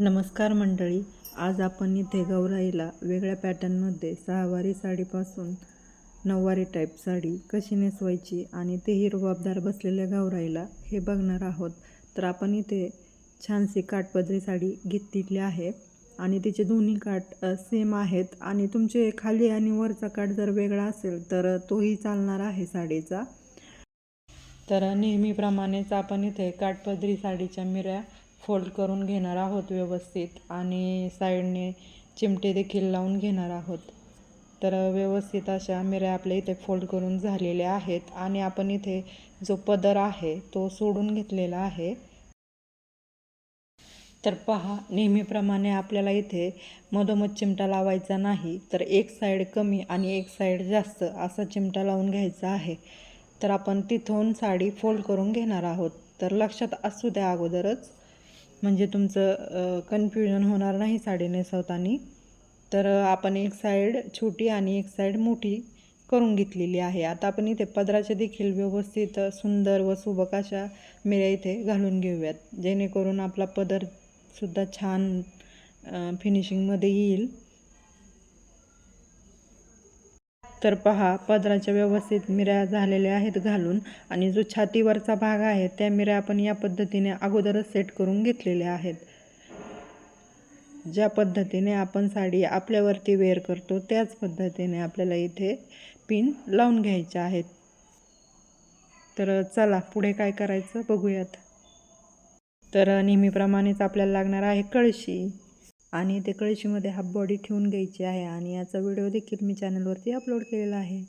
नमस्कार मंडळी आज आपण इथे गौराईला वेगळ्या पॅटर्नमध्ये सहावारी साडीपासून नऊवारी टाईप साडी कशी नेसवायची आणि तेही रुबाबदार बसलेल्या गौराईला हे बघणार आहोत. तर आपण इथे छानशी काठपदरी साडी घेतलेली आहे आणि तिचे दोन्ही काठ सेम आहेत. आणि तुमचे खाली आणि वरचा काठ जर वेगळा असेल तर तोही चालणार आहे साडीचा. तर नेहमीप्रमाणेच आपण इथे काठपदरी साडीच्या मिऱ्या फोल्ड करून घेणार आहोत व्यवस्थित आणि साईडने चिमटे देखील लावून घेणार आहोत. तर व्यवस्थित अशा मिऱ्या आपल्या इथे फोल्ड करून झालेल्या आहेत आणि आपण इथे जो पदर आहे तो सोडून घेतलेला आहे. तर पहा नेहमीप्रमाणे आपल्याला इथे मधोमध चिमटा लावायचा नाही तर एक साईड कमी आणि एक साईड जास्त असा चिमटा लावून घ्यायचा आहे. तर आपण तिथून साडी फोल्ड करून घेणार आहोत. तर लक्षात असू द्या अगोदरच. म्हणजे तुमचं कन्फ्युजन होणार नाही साडी नेसवताना तर आपण एक साईड छोटी आणि एक साईड मोठी करून घेतलेली आहे. आता आपण इथे पदराचे देखील व्यवस्थित सुंदर व सुबक अशा मिऱ्या इथे घालून घेऊयात. जेणेकरून आपला पदरसुद्धा छान फिनिशिंगमध्ये येईल. तर पहा पदराच्या व्यवस्थित मिऱ्या झालेल्या आहेत घालून आणि जो छातीवरचा भाग आहे त्या मिऱ्या आपण या पद्धतीने अगोदरच सेट करून घेतलेल्या आहेत. ज्या पद्धतीने आपण साडी आपल्यावरती वेअर करतो त्याच पद्धतीने आपल्याला इथे पिन लावून घ्यायच्या आहेत. तर चला पुढे काय करायचं बघूयात. तर नेहमीप्रमाणेच आपल्याला लागणार आहे कळशी. आणि ते कळशीमध्ये हाफ बॉडी ठेवून घ्यायची आहे आणि याचा व्हिडिओ देखील मी चॅनलवरती अपलोड केलेला आहे.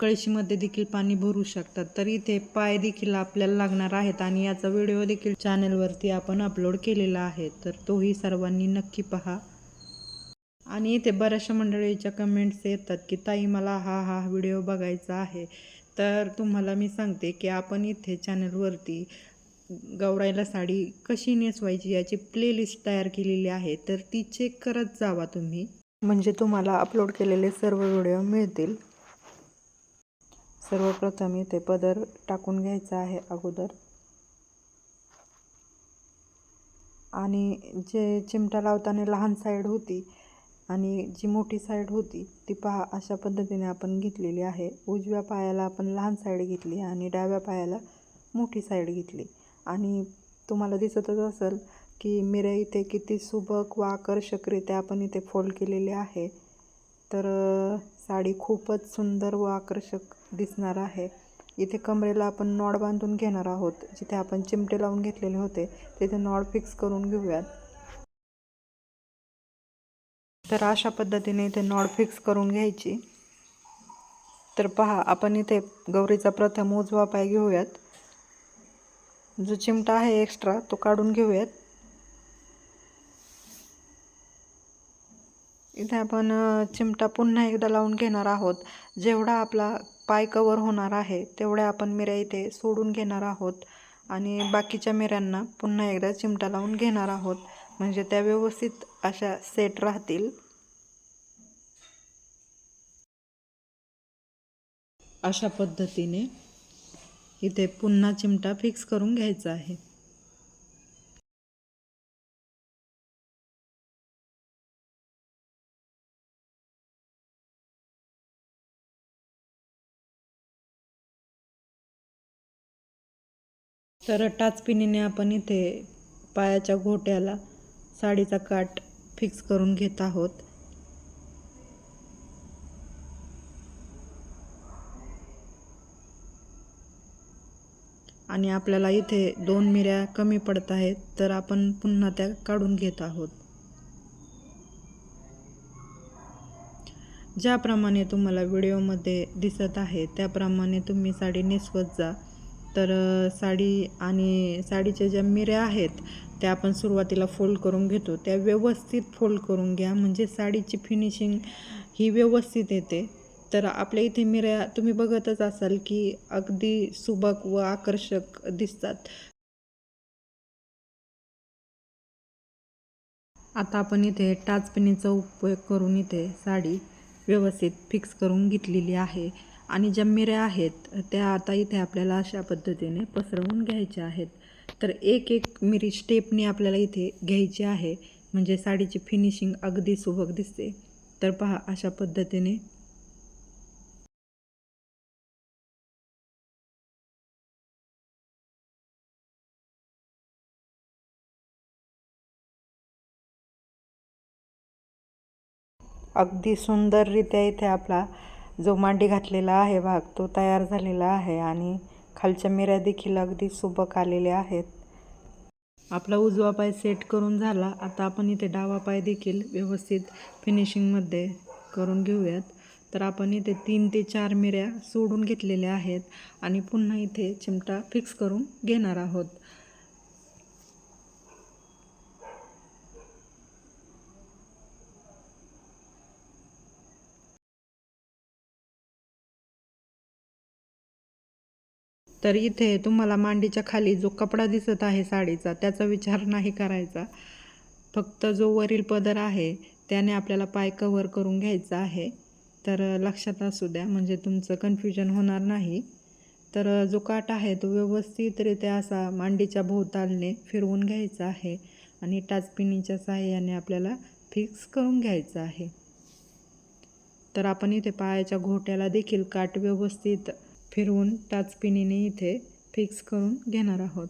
कळशीमध्ये देखील पाणी भरू शकतात तर इथे पाय देखील आपल्याला लागणार आहेत आणि याचा व्हिडिओ देखील चॅनलवरती आपण अपलोड केलेला आहे तर तोही सर्वांनी नक्की पहा. आणि इथे बऱ्याचशा मंडळीच्या कमेंट्स येतात की ताई मला हा हा व्हिडिओ बघायचा आहे तर तुम्हाला मी सांगते की आपण इथे चॅनलवरती गौरायला साडी कशी नेसवायची याची प्लेलिस्ट तयार केलेली आहे तर ती चेक करत जावा तुम्ही. म्हणजे तुम्हाला अपलोड केलेले सर्व व्हिडिओ मिळतील. सर्वप्रथम इथे पदर टाकून घ्यायचा आहे अगोदर. आणि जे चिमटा लावताना लहान साईड होती आणि जी मोठी साईड होती ती पहा अशा पद्धतीने आपण घेतलेली आहे. उजव्या पायाला आपण लहान साईड घेतली आणि डाव्या पायाला मोठी साईड घेतली. आणि तुम्हाला दिसतच असेल की मिऱ्या इथे किती सुबक व आकर्षकरित्या आपण इथे फोल्ड केलेले आहे. तर साडी खूपच सुंदर व आकर्षक दिसणार आहे. इथे कमरेला आपण नॉड बांधून घेणार आहोत जिथे आपण चिमटे लावून घेतलेले होते तिथे नॉड फिक्स करून घेऊयात. तर अशा पद्धतीने इथे नॉड फिक्स करून घ्यायची. तर पहा आपण इथे गौरीचा प्रथम उजवा पाय घेऊयात. जो चिमटा आहे एक्स्ट्रा तो काढून घेऊयात. इथे आपण चिमटा पुन्हा एकदा लावून घेणार आहोत. जेवढा आपला पाय कवर होणार आहे तेवढ्या आपण मिऱ्या इथे सोडून घेणार आहोत. आणि बाकीच्या मिऱ्यांना पुन्हा एकदा चिमटा लावून घेणार आहोत. म्हणजे त्या व्यवस्थित अशा सेट राहतील. अशा पद्धतीने इथे पुन्हा चिमटा फिक्स करून घ्यायचा आहे. तर टाचपिनीने आपण इथे पायाच्या घोट्याला साडीचा काठ फिक्स करून घेत आहोत. आणि आपल्याला इथे दोन मिऱ्या कमी पडत आहेत तर आपण पुन्हा त्या काढून घेत आहोत. ज्याप्रमाणे तुम्हाला व्हिडिओमध्ये दिसत आहे त्याप्रमाणे तुम्ही साडी नेसवत जा. तर साडी आणि साडीच्या ज्या मिऱ्या आहेत त्या आपण सुरुवातीला फोल्ड करून घेतो. त्या व्यवस्थित फोल्ड करून घ्या. म्हणजे साडीची फिनिशिंग ही व्यवस्थित येते. तर आपल्या इथे मिऱ्या तुम्ही बघतच असाल की अगदी सुबक व आकर्षक दिसतात. आता आपण इथे टाचपिनीचा उपयोग करून इथे साडी व्यवस्थित फिक्स करून घेतलेली आहे. आणि ज्या मिऱ्या आहेत त्या आता इथे आपल्याला अशा पद्धतीने पसरवून घ्यायच्या आहेत. तर एक एक मिरी स्टेपनी आपल्याला इथे घ्यायची आहे. म्हणजे साडीची फिनिशिंग अगदी सुबक दिसते. तर पहा अशा पद्धतीने अगदी सुंदररित्या इथे आपला जो मांडी घातलेला आहे भाग तो तयार झालेला आहे आणि खालच्या मिऱ्या देखील अगदी सुबक आलेल्या आहेत. आपला उजवा पाय सेट करून झाला. आता आपण इथे डावा पाय देखील व्यवस्थित फिनिशिंगमध्ये करून घेऊयात. तर आपण इथे तीन ते चार मिऱ्या सोडून घेतलेल्या आहेत आणि पुन्हा इथे चिमटा फिक्स करून घेणार आहोत. तर इथे तुम्हाला मांडीच्या खाली जो कपडा दिसत आहे साडीचा त्याचा विचार नाही करायचा. फक्त जो वरील पदर आहे त्याने आपल्याला पाय कवर करून घ्यायचा आहे. तर लक्षात असू द्या म्हणजे तुमचं कन्फ्युजन होणार नाही. तर जो काट आहे तो व्यवस्थितरित्या असा मांडीच्या भोवतालने फिरवून घ्यायचा आहे आणि टाचपिनीच्या सहाय्याने आपल्याला फिक्स करून घ्यायचं आहे. तर आपण इथे पायाच्या घोट्याला देखील काट व्यवस्थित फिरवून टाचपिनीने इथे फिक्स करून घेणार आहोत.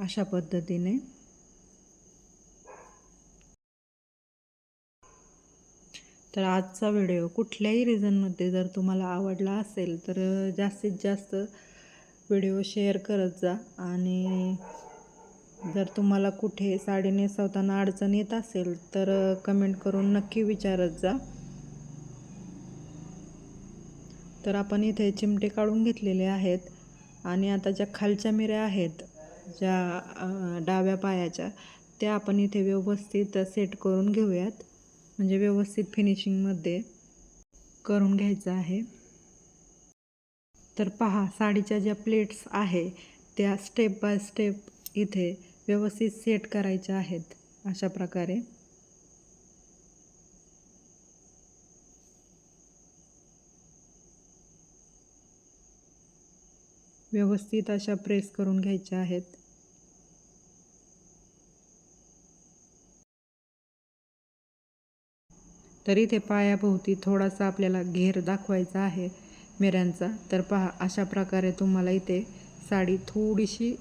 अशा पद्धतीने. तर आजचा व्हिडिओ कुठल्याही रिझनमध्ये जर तुम्हाला आवडला असेल तर जास्तीत जास्त व्हिडिओ शेअर करत जा. आणि जर तुम्हाला कुठे साडी नेसवताना अडचण येत असेल तर कमेंट करून नक्की विचारत जा. तर आपण इथे चिमटे काढून घेतलेले आहेत आणि आता ज्या खालच्या मिऱ्या आहेत ज्या डाव्या पायाच्या त्या आपण इथे व्यवस्थित सेट करून घेऊयात. म्हणजे व्यवस्थित फिनिशिंगमध्ये करून घ्यायचं आहे. तर पहा साडीच्या ज्या प्लेट्स आहे त्या स्टेप बाय स्टेप इथे व्यवस्थित सेट करायच्या आहेत अशा प्रकारे. व्यवस्थित अशा प्रेस करून घ्यायच्या आहेत. तर इथे पायाभोवती थोडासा आपल्याला घेर दाखवायचा आहे मिऱ्यांचा. तर पहा अशा प्रकारे तुम्हाला इथे साडी थोडीशी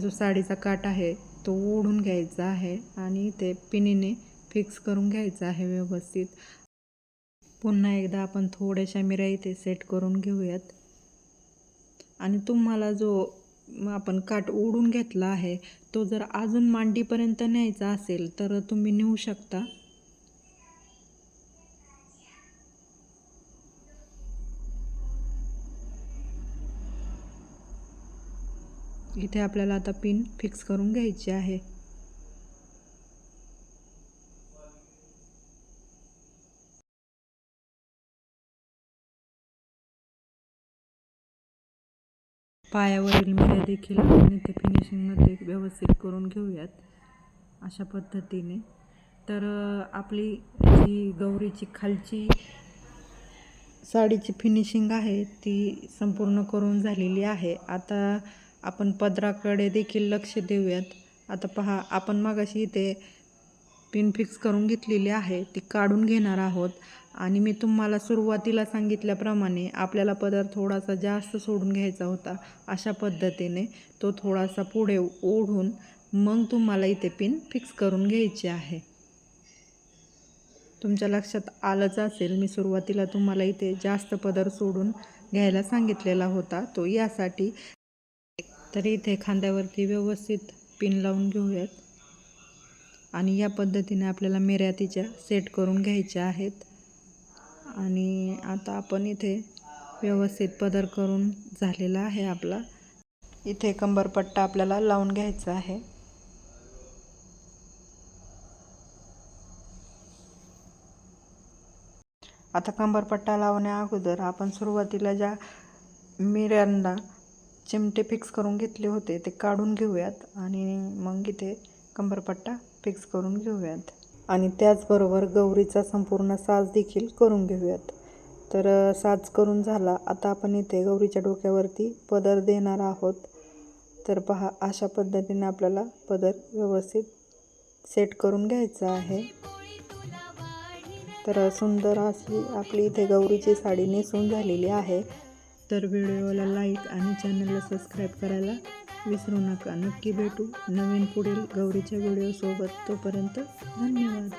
जो साडीचा काट आहे तो ओढून घ्यायचा आहे आणि ते पिनीने फिक्स करून घ्यायचा आहे व्यवस्थित. पुन्हा एकदा आपण थोड्याशा मिऱ्या इथे सेट करून घेऊयात. आणि तुम्हाला जो आपण काट ओढून घेतला आहे तो जर अजून मांडीपर्यंत न्यायचा असेल तर तुम्ही नेऊ शकता. इथे आपल्याला आता पिन फिक्स करून घ्यायची आहे. पायावरील मुळे देखील आपण इथे फिनिशिंगमध्ये व्यवस्थित करून घेऊयात अशा पद्धतीने. तर आपली जी गौरीची खालची साडीची फिनिशिंग आहे ती संपूर्ण करून झालेली आहे. आता आपण पदराकडे देखील लक्ष देऊयात. आता पहा आपण मागाशी इथे पिन फिक्स करून घेतलेली आहे ती काढून घेणार आहोत. आणि मी तुम्हाला सुरुवातीला सांगितल्याप्रमाणे आपल्याला पदार्थ थोडासा जास्त सोडून घ्यायचा होता अशा पद्धतीने. तो थोडासा पुढे ओढून मग तुम्हाला इथे पिन फिक्स करून घ्यायची आहे. तुमच्या लक्षात आलंच असेल मी सुरुवातीला तुम्हाला इथे जास्त पदर सोडून घ्यायला सांगितलेला होता. तो यासाठी तरी इथे खांद्यावरती व्यवस्थित पिन लावून घेऊयात. आणि या पद्धतीने आपल्याला मिर्यातीच्या सेट करून घ्यायच्या आहेत. आणि आता आपण इथे व्यवस्थित पदर करून झालेला आहे आपला. इथे कंबरपट्टा आपल्याला लावून घ्यायचा आहे. आता कंबरपट्टा लावण्या अगोदर आपण सुरुवातीला ज्या मिऱ्यांना चिमटे फिक्स करून घेतले होते ते काढून घेऊयात आणि मग इथे कंबरपट्टा फिक्स करून घेऊयात. आणि त्याचबरोबर गौरीचा संपूर्ण साज देखील करून घेऊयात. तर साज करून झाला. आता आपण इथे गौरीच्या डोक्यावरती पदर देणार आहोत. तर पहा अशा पद्धतीने आपल्याला पदर व्यवस्थित सेट करून घ्यायचा आहे. तर सुंदर अशी आपली इथे गौरीची साडी नेसून झालेली आहे. तर व्हिडिओला लाईक आणि चॅनलला सबस्क्राईब करायला विसरू नका. नक्की भेटू नवीन पुढील गौरीच्या व्हिडिओसोबत तोपर्यंत धन्यवाद.